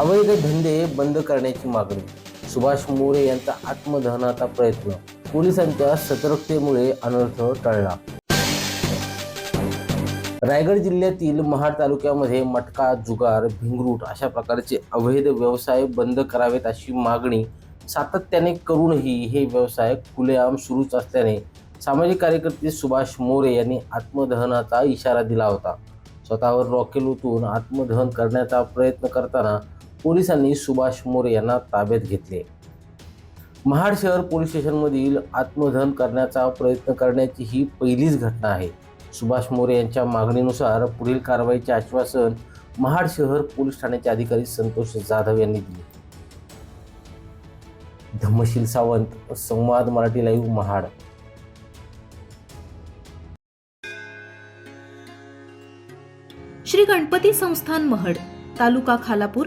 अवैध धंदे बंद करण्याची मागणी. सुभाष मोरे यांचा आत्मदहनाचा प्रयत्न. पोलिसांच्या सतर्कतेमुळे अनर्थ टळला. रायगड जिल्ह्यातील महाड तालुक्यामध्ये मटका जुगार भिंगरूट अशा प्रकारचे अवैध व्यवसाय बंद करावेत अशी मागणी सातत्याने करूनही हे व्यवसाय खुलेआम सुरूच असल्याने सामाजिक कार्यकर्ते सुभाष मोरे यांनी आत्मदहनाचा इशारा दिला होता. स्वतःवर रॉकेल ओतून आत्मदहन करण्याचा प्रयत्न करताना पोलिसांनी सुभाष मोरे यांना ताब्यात घेतले. महाड शहर पोलीस स्टेशनमधील आत्मदहन करण्याचा प्रयत्न करण्याची ही पहिलीच घटना आहे. सुभाष मोरे यांच्या मागणीनुसार पुढील कारवाईचे आश्वासन महाड शहर पोलीस ठाण्याचे अधिकारी संतोष जाधव यांनी दिले. धम्मशील सावंत संवाद मराठी लाईव्ह महाड. श्री गणपती संस्थान महड तालुका खालापूर